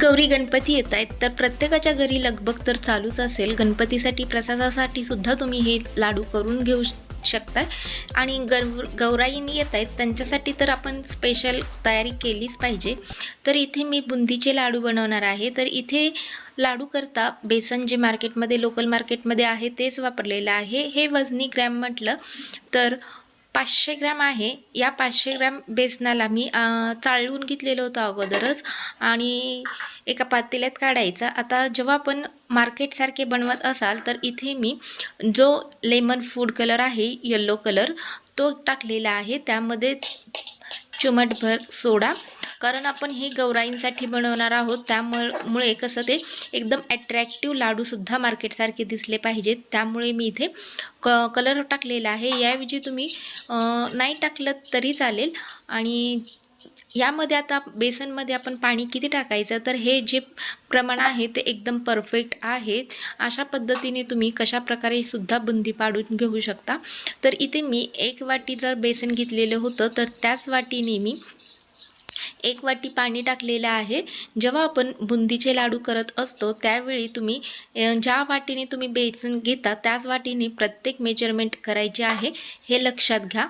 गौरी गणपती येत आहेत तर प्रत्येकाच्या घरी लगबग तर चालूच असेल. गणपतीसाठी प्रसादासाठी सुद्धा तुम्ही हे लाडू करून घेऊ श- शकताय. आणि गौ गौराईनी येत आहेत त्यांच्यासाठी तर आपण स्पेशल तयारी केलीच पाहिजे. तर इथे मी बुंदीचे लाडू बनवणार आहे. तर इथे लाडू करता बेसन जे मार्केटमध्ये लोकल मार्केटमध्ये आहे तेच वापरलेलं आहे. हे वजनी ग्रॅम म्हटलं तर पाचशे ग्रॅम आहे. या पाचशे ग्रॅम बेसनाला मी चाळून घेतलेलं होतं अगोदरच आणि एका पातेल्यात काढायचा. आता जेव्हा आपण मार्केटसारखे बनवत असाल तर इथे मी जो लेमन फूड कलर आहे येल्लो कलर तो टाकलेला आहे. त्यामध्ये चुमटभर सोडा. कारण आपण हे गौराईंसाठी बनवणार आहोत त्यामुळे मुळे कसं ते एकदम ॲट्रॅक्टिव्ह लाडूसुद्धा मार्केटसारखे दिसले पाहिजेत. त्यामुळे मी इथे क कलर टाकलेला आहे. याऐवजी तुम्ही नाही टाकलं तरी चालेल. आणि यामध्ये आता बेसनमध्ये आपण पाणी किती टाकायचं? तर हे जे प्रमाण आहे ते एकदम परफेक्ट आहे. अशा पद्धतीने तुम्ही कशा प्रकारे सुद्धा बुंदी पाडून घेऊ शकता? तर इथे मी एक वाटी जर बेसन घेतलेलं होतं तर त्याच वाटीने मी एक वाटी पाणी टाकलेलं आहे. जेव्हा आपण बुंदीचे लाडू करत असतो त्यावेळी तुम्ही ज्या वाटीने तुम्ही बेसन घेता त्याच वाटीने प्रत्येक मेजरमेंट करायचे आहे हे लक्षात घ्या.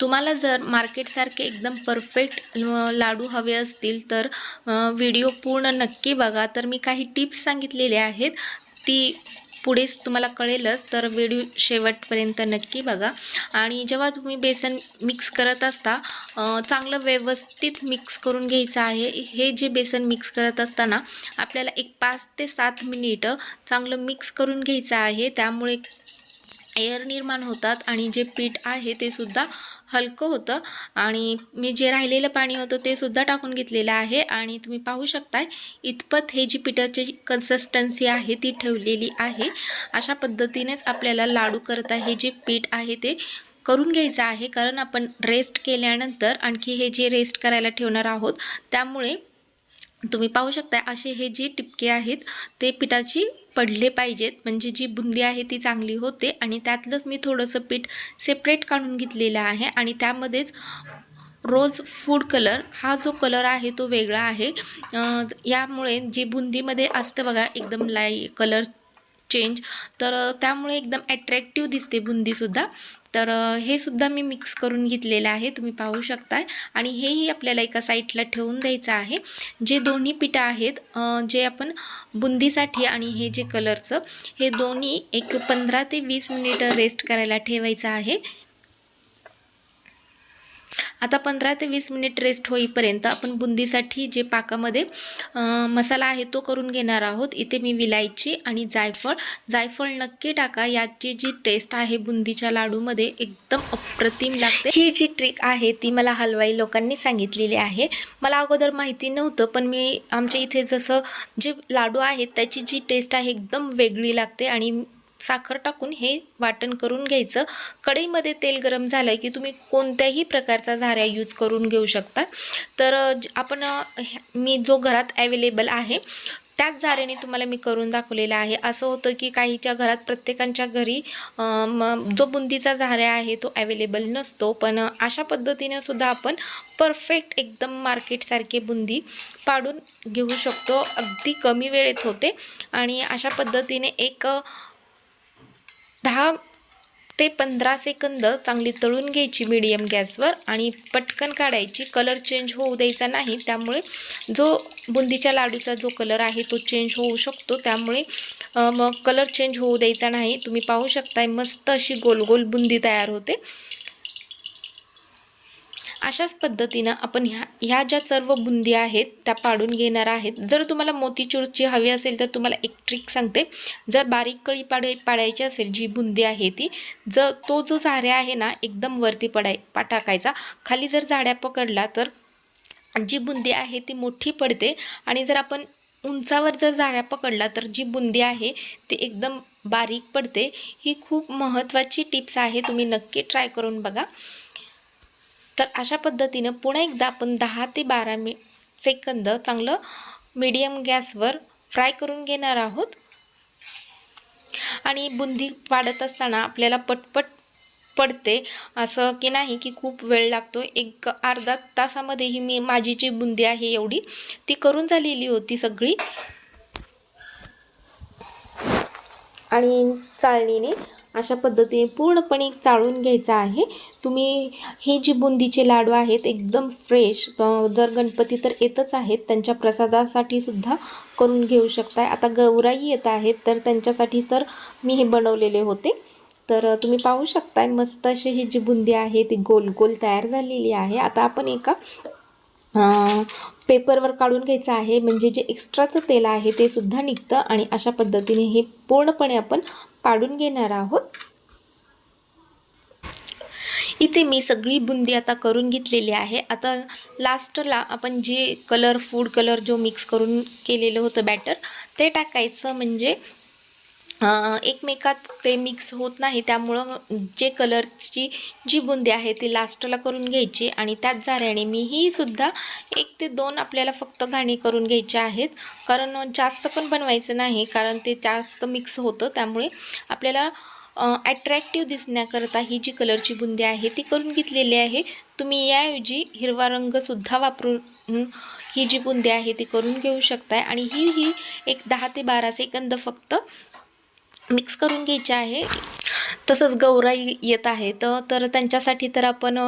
तुम्हाला जर मार्केटसारखे एकदम परफेक्ट लाडू हवे असतील तर व्हिडिओ पूर्ण नक्की बघा. तर मी काही टिप्स सांगितलेले आहेत. ती पुढेच तुम्हाला कळेलच तर व्हिडिओ शेवटपर्यंत नक्की बघा. आणि जेव्हा तुम्ही बेसन मिक्स करत असता चांगलं व्यवस्थित मिक्स करून घ्यायचं आहे. हे जे बेसन मिक्स करत असताना आपल्याला एक पाच ते सात मिनिटं चांगलं मिक्स करून घ्यायचं आहे. त्यामुळे एअर निर्माण होतात आणि जे पीठ आहे ते सुद्धा हलकं होतं. आणि मी जे राहिलेलं पाणी होतं ते सुद्धा टाकून घेतलेलं आहे. आणि तुम्ही पाहू शकताय इतपत हे जी पिठाची कन्सिस्टन्सी आहे ती ठेवलेली आहे. अशा पद्धतीनेच आपल्याला लाडू करता हे जे पीठ आहे ते करून घ्यायचं आहे. कारण आपण रेस्ट केल्यानंतर आणखी हे जे रेस्ट करायला ठेवणार आहोत त्यामुळे तुम्ही पाहू शकता असे हे जे टिपके आहेत ते पिठाची पडले पाहिजेत. म्हणजे जी बुंदी आहे ती चांगली होते आणि त्यातलंच मी थोडंसं पीठ सेपरेट काढून घेतलेलं आहे आणि त्यामध्येच रोज फूड कलर हा जो कलर आहे तो वेगळा आहे. यामुळे जी बुंदीमध्ये असतं बघा एकदम लाई कलर चेंज तर त्यामुळे एकदम ॲट्रॅक्टिव्ह दिसते बुंदीसुद्धा. तर हे सुद्धा मी मिक्स करून घेतलेलं आहे. तुम्ही पाहू शकताय. आणि हेही आपल्याला एका साईडला ठेवून द्यायचं आहे. जे दोन्ही पिठं आहेत जे आपण बुंदीसाठी आणि हे जे कलरचं हे दोन्ही एक पंधरा ते वीस मिनिटं रेस्ट करायला ठेवायचं आहे. आता पंधरा ते वीस मिनिट रेस्ट होईपर्यंत आपण बुंदीसाठी जे पाकामध्ये मसाला आहे तो करून घेणार आहोत. इथे मी विलायची आणि जायफळ. जायफळ नक्की टाका. याची जी टेस्ट आहे बुंदीच्या लाडूमध्ये एकदम अप्रतिम लागते. ही जी ट्रिक आहे ती मला हलवाई लोकांनी सांगितलेली आहे. मला अगोदर माहिती नव्हतं पण मी आमच्या इथे जसं जे लाडू आहेत त्याची जी टेस्ट आहे एकदम वेगळी लागते आणि साखर टाकून हे वाटण करून घ्यायचं. कढईमध्ये तेल गरम झालं की तुम्ही कोणत्याही प्रकारचा झाऱ्या यूज करून घेऊ शकता. तर आपण ह्या- मी जो घरात ॲवेलेबल आहे त्याच झाऱ्याने तुम्हाला मी करून दाखवलेला आहे. असं होतं की काहीच्या घरात प्रत्येकांच्या घरी जो बुंदीचा झाऱ्या आहे तो ॲवेलेबल नसतो. पण अशा पद्धतीने सुद्धा आपण परफेक्ट एकदम मार्केटसारखे बुंदी पाडून घेऊ शकतो. अगदी कमी वेळेत होते. आणि अशा पद्धतीने एक दहा ते पंधरा सेकंद चांगली तळून घ्यायची मीडियम गॅसवर आणि पटकन काढायची. कलर चेंज होऊ द्यायचा नाही. त्यामुळे जो बुंदीच्या लाडूचा जो कलर आहे तो चेंज होऊ शकतो. त्यामुळे मग कलर चेंज होऊ द्यायचा नाही. तुम्ही पाहू शकताय मस्त अशी गोल गोल बुंदी तयार होते. अशाच पद्धतीनं आपण ह्या ह्या ज्या सर्व बुंदी आहेत त्या पाडून घेणार आहेत. जर तुम्हाला मोतीचूरची हवी असेल तर तुम्हाला एक ट्रिक सांगते. जर बारीक कळी पाड पाडायची असेल जी बुंदी आहे ती जर तो जो झाऱ्या आहे ना एकदम वरती पडाय पा टाकायचा. खाली जर झाड्या पकडला तर जी बुंदी आहे ती मोठी पडते आणि जर आपण उंचावर जर झाड्या पकडला तर जी बुंदी आहे ती एकदम बारीक पडते. ही खूप महत्त्वाची टिप्स आहे तुम्ही नक्की ट्राय करून बघा. तर अशा पद्धतीनं पुन्हा एकदा आपण दहा ते बारा मि सेकंद चांगलं मीडियम गॅसवर फ्राय करून घेणार आहोत. आणि बुंदी पाडत असताना आपल्याला पटपट पडते. असं की नाही की खूप वेळ लागतो. एक अर्धा तासामध्ये ही मी माझी जी बुंदी आहे एवढी ती करून झालेली होती सगळी. आणि चाळणीने अशा पद्धतीने पूर्णपणे चाळून घ्यायचं आहे. तुम्ही हे जी बुंदीचे लाडू आहेत एकदम फ्रेश जर गणपती तर येतच आहेत त्यांच्या प्रसादासाठी सुद्धा करून घेऊ शकताय. आता गौराई येत आहेत तर त्यांच्यासाठी सर मी हे बनवलेले होते. तर तुम्ही पाहू शकताय मस्त अशी ही जी बुंदी आहे ती गोल गोल तयार झालेली आहे. आता आपण एका पेपरवर काढून घ्यायचं आहे. म्हणजे जे एक्स्ट्राचं तेल आहे ते सुद्धा निघतं आणि अशा पद्धतीने हे पूर्णपणे आपण पाडून घेणार आहोत. इथे मी सगळी बुंदी आता करून घेतलेली आहे. आता लास्टला आपण जे कलर फूड कलर जो मिक्स करून केलेलं होतं बॅटर ते टाकायचं. म्हणजे एकमेकात ते मिक्स होत नाही. त्यामुळं जे कलरची जी बुंदी आहे ती लास्टला करून घ्यायची आणि त्याच झाऱ्याने मी ही सुद्धा एक ते दोन आपल्याला फक्त घाणी करून घ्यायचे आहेत. कारण जास्त पण बनवायचं नाही कारण ते जास्त मिक्स होतं. त्यामुळे आपल्याला ॲट्रॅक्टिव्ह दिसण्याकरता ही जी कलरची बुंदी आहे ती करून घेतलेली आहे. तुम्ही याऐवजी हिरवा रंगसुद्धा वापरून ही जी बुंदी आहे ती करून घेऊ शकताय. आणि ही ही एक दहा ते बारा सेकंद फक्त मिक्स करून घ्यायचे आहे. तसंच गौराई येत आहे. तर त्यांच्यासाठी तर आपण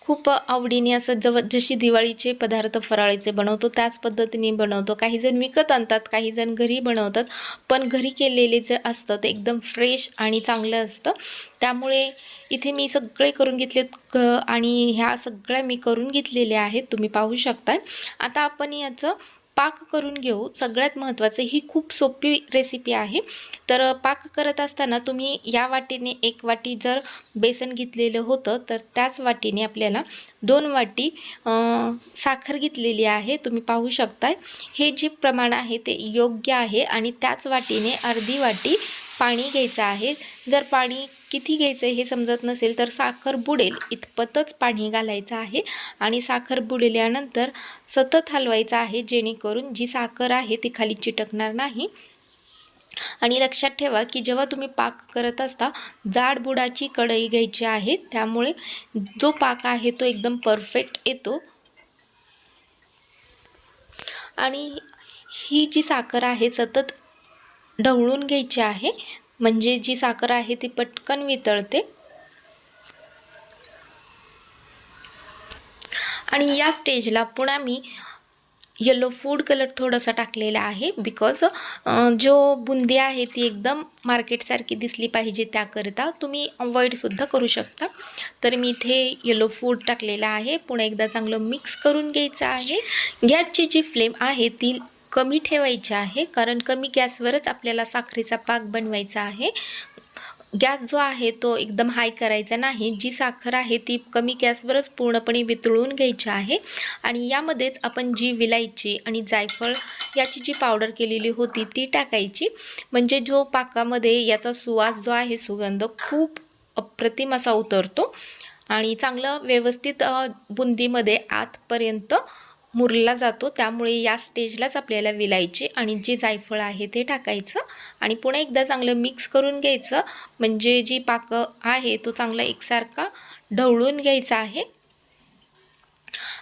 खूप आवडीने असं जव जशी दिवाळीचे पदार्थ फराळीचे बनवतो त्याच पद्धतीने बनवतो. काही जण विकत आणतात काही जण घरी बनवतात. पण घरी केलेले जे असतं ते एकदम फ्रेश आणि चांगलं असतं. त्यामुळे इथे मी सगळे करून घेतलेत क आणि ह्या सगळ्या मी करून घेतलेल्या आहेत. तुम्ही पाहू शकता आता आपण याचं पाक करून घेऊ सगळ्यात महत्त्वाचं ही खूप सोपी रेसिपी आहे. तर पाक करत असताना तुम्ही या वाटीने एक वाटी जर बेसन घेतलेलं होतं तर त्याच वाटीने आपल्याला दोन वाटी साखर घेतलेली आहे तुम्ही पाहू शकताय. हे जे प्रमाण आहे ते योग्य आहे आणि त्याच वाटीने अर्धी वाटी पाणी घ्यायचं आहे. जर पाणी किती घ्यायचं हे समजत नसेल तर साखर बुडेल. इतपतच पाणी घालायचं आहे आणि साखर बुडल्यानंतर सतत हलवायचं आहे जेणेकरून जी साखर आहे ती खाली चिटकणार नाही. आणि लक्षात ठेवा की जेव्हा तुम्ही पाक करत असता जाड बुडाची कढई घ्यायची आहे. त्यामुळे जो पाक आहे तो एकदम परफेक्ट येतो. आणि ही जी साखर आहे सतत ढवळून घ्यायची आहे म्हणजे जी साखर आहे ती पटकन वितळते. आणि या स्टेजला पुन्हा मी येलो फूड कलर थोडासा टाकलेला आहे बिकॉज जो बुंदी आहे ती एकदम मार्केटसारखी दिसली पाहिजे त्याकरिता तुम्ही अवॉइडसुद्धा करू शकता. तर मी इथे येलो फूड टाकलेला आहे. पुन्हा एकदा चांगलं मिक्स करून घ्यायचं आहे. गॅसची जी फ्लेम आहे ती कमी ठेवायची आहे कारण कमी गॅसवरच आपल्याला साखरेचा पाक बनवायचा आहे. गॅस जो आहे तो एकदम हाय करायचा नाही. जी साखर आहे ती कमी गॅसवरच पूर्णपणे वितळून घ्यायची आहे. आणि यामध्येच आपण जी विलायची आणि जायफळ याची जी पावडर केलेली होती ती टाकायची. म्हणजे जो पाकामध्ये याचा सुवास जो आहे सुगंध खूप अप्रतिम असा उतरतो. आणि चांगलं व्यवस्थित बुंदीमध्ये आतपर्यंत मुरला जातो. त्यामुळे या स्टेजलाच आपल्याला विलायचे आणि जे जायफळ आहे ते टाकायचं आणि पुन्हा एकदा चांगलं मिक्स करून घ्यायचं. म्हणजे जी पाक आहे तो चांगला एकसारखा ढवळून घ्यायचा आहे.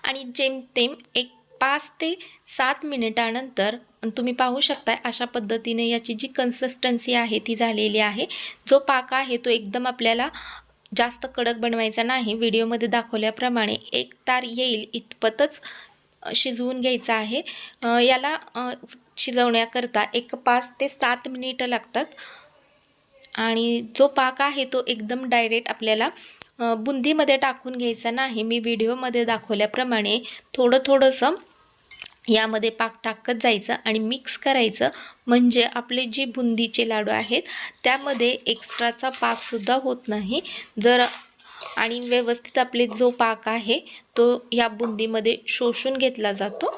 आणि जेमतेम एक पाच ते सात मिनिटानंतर तुम्ही पाहू शकताय अशा पद्धतीने याची जी कन्सिस्टन्सी आहे ती झालेली आहे. जो पाक आहे तो एकदम आपल्याला जास्त कडक बनवायचा नाही. व्हिडिओमध्ये दाखवल्याप्रमाणे एक तार येईल इतपतच शिजवून घ्यायचं आहे. याला शिजवण्याकरता एक पाच ते सात मिनिटं लागतात. आणि जो पाक आहे तो एकदम डायरेक्ट आपल्याला बुंदीमध्ये टाकून घ्यायचा नाही. मी व्हिडिओमध्ये दाखवल्याप्रमाणे थोडं थोडंसं यामध्ये पाक टाकत जायचं आणि मिक्स करायचं. म्हणजे आपले जे बुंदीचे लाडू आहेत त्यामध्ये एक्स्ट्राचा पाकसुद्धा होत नाही. जर आणि व्यवस्थित आपले जो पाक आहे तो या बुंदीमध्ये शोषून घेतला जातो.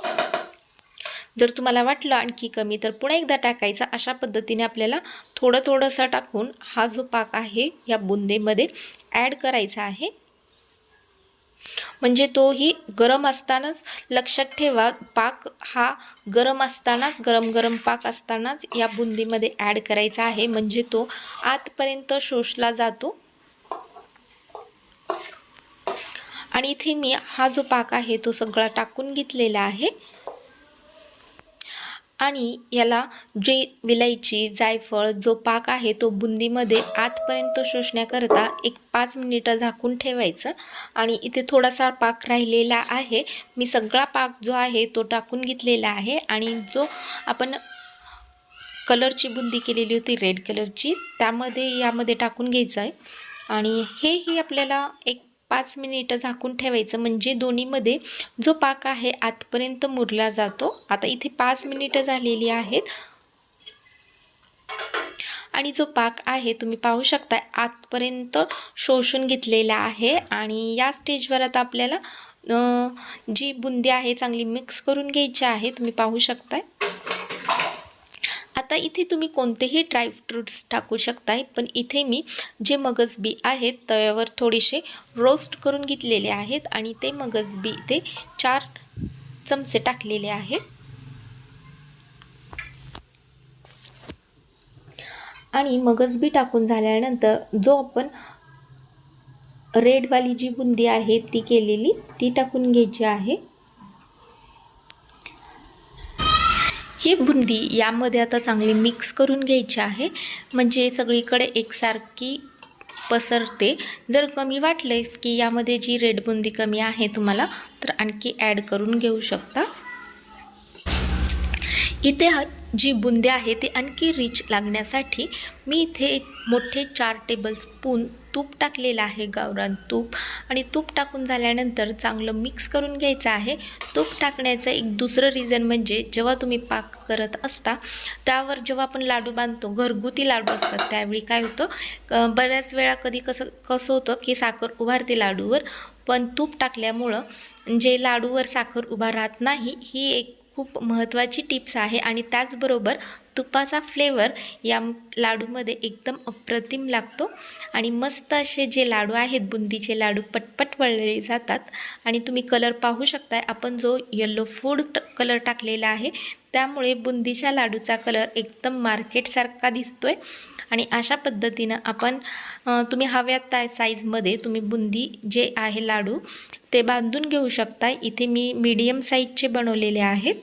जर तुम्हाला वाटलं आणखी कमी तर पुन्हा एकदा टाकायचा. अशा पद्धतीने आपल्याला थोडं थोडंसं टाकून हा जो पाक आहे या बुंदीमध्ये ॲड करायचा आहे. म्हणजे तोही गरम असतानाच लक्षात ठेवा पाक हा गरम असतानाच गरम गरम पाक असतानाच या बुंदीमध्ये ॲड करायचा आहे. म्हणजे तो आतपर्यंत शोषला जातो. आणि इथे मी हा जो पाक आहे तो सगळा टाकून घेतलेला आहे. आणि याला जे विलायची जायफळ जो पाक आहे तो बुंदीमध्ये आतपर्यंत शोषण्याकरता एक पाच मिनिटं झाकून ठेवायचं. आणि इथे थोडासा पाक राहिलेला आहे. मी सगळा पाक जो आहे तो टाकून घेतलेला आहे. आणि जो आपण कलरची बुंदी केलेली होती रेड कलरची त्यामध्ये यामध्ये टाकून घ्यायचं आहे. आणि हेही आपल्याला एक पाच मिनिटं झाकून ठेवायचं. म्हणजे दोन्हीमध्ये जो पाक आहे आतपर्यंत मुरला जातो. आता इथे पाच मिनिटं झालेली आहेत. आणि जो पाक आहे तुम्ही पाहू शकता आतपर्यंत शोषून घेतलेला आहे. आणि या स्टेजवर आता आपल्याला जी बुंदी आहे चांगली मिक्स करून घ्यायची आहे तुम्ही पाहू शकताय. आता इथे तुम्ही कोणतेही ड्रायफ्रूट्स टाकू शकताय पण इथे मी जे मगज बी आहेत तव्यावर थोडेसे रोस्ट करून घेतलेले आहेत आणि ते मगज बी इथे चार चमचे टाकलेले आहेत. आणि मगजबी टाकून झाल्यानंतर जो आपण रेडवाली जी बुंदी आहे ती केलेली ती टाकून घ्यायची आहे. ही बुंदी यामध्ये आता चांगली मिक्स करून घ्यायची आहे. म्हणजे सगळीकडे एकसारखी पसरते. जर कमी वाटलेस की यामध्ये जी रेड बुंदी कमी आहे तुम्हाला तर आणखी ॲड करून घेऊ शकता. इथे जी बुंदी आहे ती आणखी रिच लागण्यासाठी मी इथे मोठे चार टेबल स्पून तूप टाकलेलं आहे गावरान तूप. आणि तूप टाकून झाल्यानंतर चांगलं मिक्स करून घ्यायचं आहे. तूप टाकण्याचं एक दुसरं रिझन म्हणजे जेव्हा तुम्ही पाक करत असता त्यावर जेव्हा आपण लाडू बांधतो घरगुती लाडू असतात त्यावेळी काय होतं बऱ्याच वेळा कधी कसं कसं होतं की साखर उभारते लाडूवर पण तूप टाकल्यामुळं जे लाडूवर साखर उभा राहत नाही ही एक खूप महत्त्वाची टिप्स आहे. आणि त्याचबरोबर तुपाचा फ्लेवर या लाडूमध्ये एकदम अप्रतिम लागतो. आणि मस्त असे जे लाडू आहेत बुंदीचे लाडू पटपट वळले जातात. आणि तुम्ही कलर पाहू शकताय. आपण जो येल्लो फूड कलर टाकलेला आहे त्यामुळे बुंदीच्या लाडूचा कलर एकदम मार्केटसारखा दिसतोय. आणि अशा पद्धतीनं आपण तुम्ही हव्यात त्या साईजमध्ये तुम्ही बुंदी जे आहे लाडू ते बांधून घेऊ शकता इथे मी मीडियम साईजचे बनवलेले आहेत.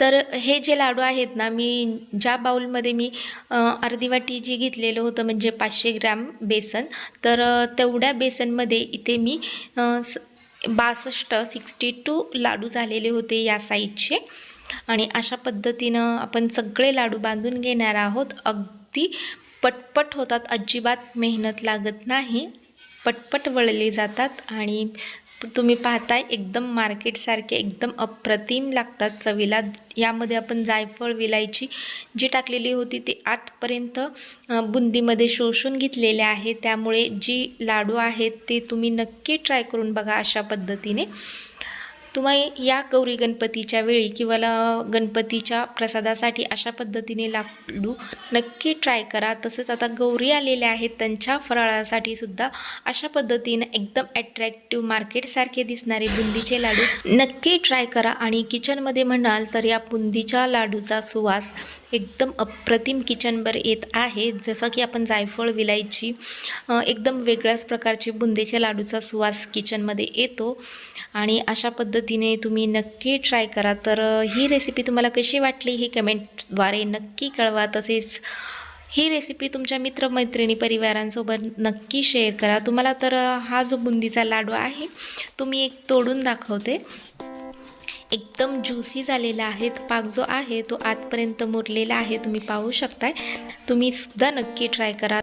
तर हे जे लाडू आहेत ना मी ज्या बाऊलमध्ये मी अर्धी वाटी जी घेतलेलं होतं म्हणजे पाचशे ग्रॅम बेसन तर तेवढ्या बेसनमध्ये इथे मी बासष्ट सिक्स्टी टू लाडू झालेले होते या साईजचे. आणि अशा पद्धतीनं आपण सगळे लाडू बांधून घेणार आहोत. अगदी पटपट होतात अजिबात मेहनत लागत नाही. पटपट वळले जातात आणि तुम्ही पाहताय एकदम मार्केटसारखे एकदम अप्रतिम लागतात चवीला. यामध्ये आपण जायफळ विलायची जी टाकलेली होती ती आतपर्यंत बुंदीमध्ये शोषून घेतलेले आहे. त्यामुळे जी लाडू आहेत ते तुम्ही नक्की ट्राय करून बघा अशा पद्धतीने. तुम्ही या गौरी गणपतीच्या वेळी किंवा गणपतीच्या प्रसादासाठी अशा पद्धतीने लाडू नक्की ट्राय करा. तसंच आता गौरी आलेल्या आहेत त्यांच्या फराळासाठी सुद्धा अशा पद्धतीनं एकदम ॲट्रॅक्टिव्ह मार्केटसारखे दिसणारे बुंदीचे लाडू नक्की ट्राय करा. आणि किचनमध्ये म्हणाल तर या बुंदीच्या लाडूचा सुवास एकदम अप्रतिम किचनभर येत आहे. जसं की आपण जायफळ विलायची एकदम वेगळ्याच प्रकारचे बुंदीच्या लाडूचा सुवास किचनमध्ये येतो. आणि अशा पद्धतीने तुम्ही नक्की ट्राय करा. तर ही रेसिपी तुम्हाला कशी वाटली ही कमेंटद्वारे नक्की कळवा. तसेच ही रेसिपी तुमच्या मित्रमैत्रिणी परिवारांसोबत नक्की शेअर करा. तुम्हाला तर हा जो बुंदीचा लाडू आहे तो मी एक तोडून दाखवते. एकदम ज्युसी झालेला आहे. पाक जो आहे तो आतपर्यंत मुरलेला आहे. तुम्ही पाहू शकताय. तुम्ही सुद्धा नक्की ट्राय करा.